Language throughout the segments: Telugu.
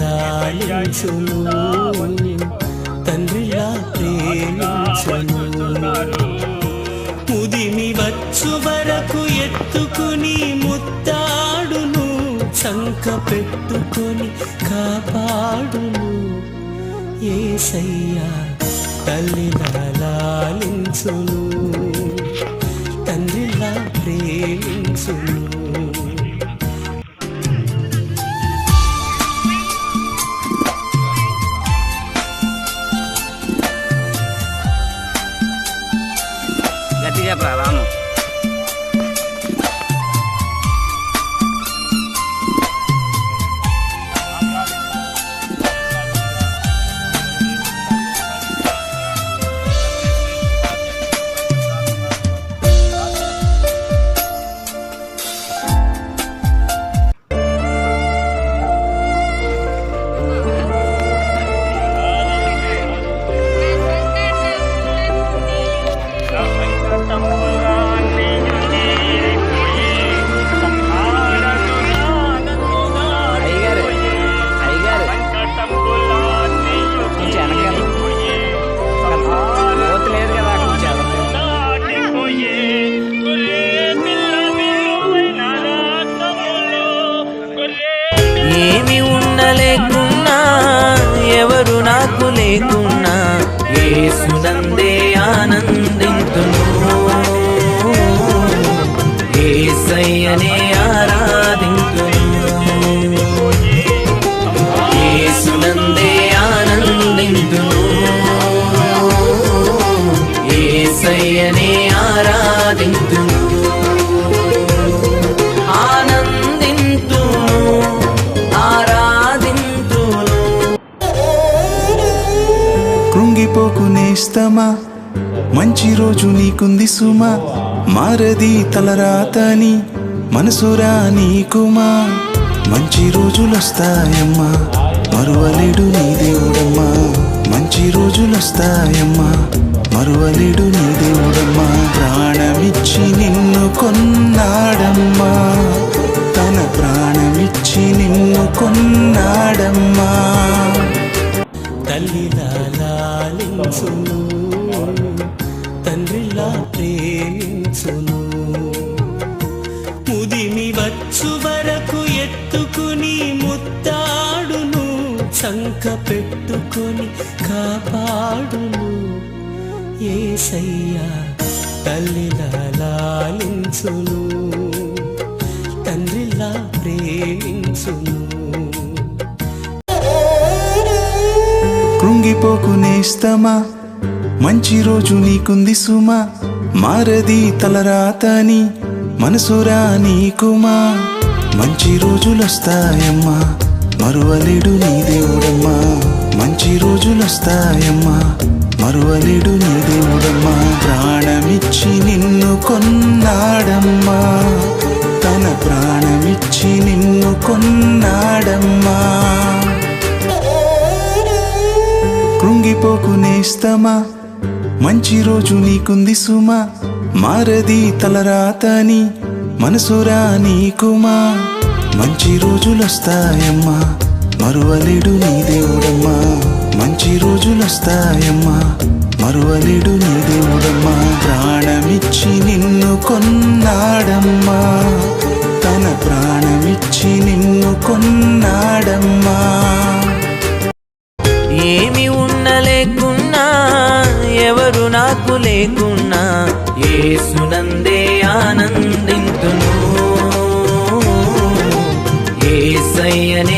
లాలించును తండ్రిలా ప్రేమించును ముదిమి వచ్చు వరకు ఎత్తుకుని ముత్తాడును చంక పెట్టుకొని కాపాడును. ఏసయ్యా తల్లిలా లాలించును తండ్రిలా ప్రేమించును. ఆయనే ఆరాధింతును. ఏసునందే ఆనందింతును. ఏసయ్యనే ఆరాధింతును. ఆనందింతును. ఆరాధింతును. కృంగిపోకు నేస్తమా? మంచి రోజు నీకుంది సుమా. మారది తలరాతని. మనసురా నీకుమా మంచి రోజులొస్తాయమ్మా. మరువలేడు నీ దేవుడమ్మా మంచి రోజులొస్తాయమ్మా. మరువలేడు నీ దేవుడమ్మా ప్రాణమిచ్చి నిన్ను కొన్నాడమ్మా. తన ప్రాణమిచ్చి నిన్ను కొన్నాడమ్మా. తల్లిలా లాలించును తండ్రిలా ప్రేమించును. ఏసయ్యా తల్లిలా లాలించును తండ్రిలా ప్రేమించును. కృంగిపోకు నేస్తమా మంచి రోజు నీకుంది సుమా మారది తలరాతని మనసురా నీకుమా మంచి రోజులొస్తాయమ్మా మరువలేడు నీ దేవుడమ్మా. మంచి రోజులొస్తాయమ్మా మరువలేడు నీ దేవుడు కొన్నాడమ్మా. తన ప్రాణమిచ్చి నిన్ను కొన్నాడమ్మా. కృంగిపోకు నేస్తమా. మంచి రోజు నీకుంది సుమా. మారది తలరాతని మనసురా నీకుమా మంచి రోజులొస్తాయమ్మా. మరువలేడు నీ దేవుడమ్మా. మంచి రోజులొస్తాయమ్మా. మరువలేడు నిన్ను కొన్నాడమ్మా. తన ప్రాణమిచ్చి నిన్ను కొన్నాడమ్మా. ఏమి ఉండలేకున్నా ఎవరు నాకు లేకున్నా ఏసునందే ఆనందింతును. ఏసయ్యనే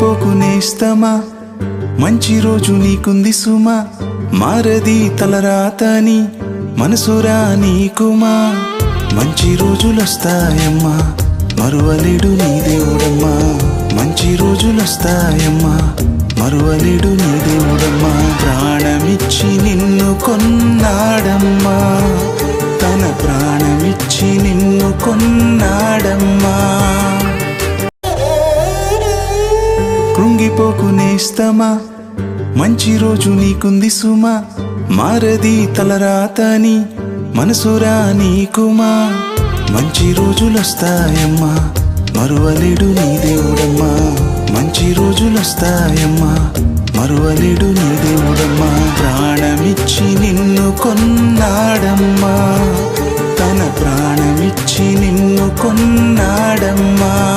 కృంగిపోకు నేస్తమా మంచి రోజు నీకుంది సుమా? మారది తలరాతని మనసురా నీకుమా? మంచి రోజులొస్తాయమ్మా మరువలేడు నీ దేవుడమ్మా. మంచి రోజులొస్తాయమ్మా మరువలేడు నీ దేవుడమ్మా. ప్రాణమిచ్చి నిన్ను కొన్నాడమ్మా తన ప్రాణమిచ్చి నిన్ను కొన్నాడమ్మా. కృంగిపోకు నేస్తమా? మంచి రోజు నీకుంది సుమా. మారది తలరాతని మనసురా నీకుమా మంచి రోజులొస్తాయమ్మా మరువలేడు నీ దేవుడమ్మా. మంచి రోజులొస్తాయమ్మా మరువలేడు నీ దేవుడమ్మా. ప్రాణమిచ్చి నిన్ను కొన్నాడమ్మా. తన ప్రాణమిచ్చి నిన్ను కొన్నాడమ్మా.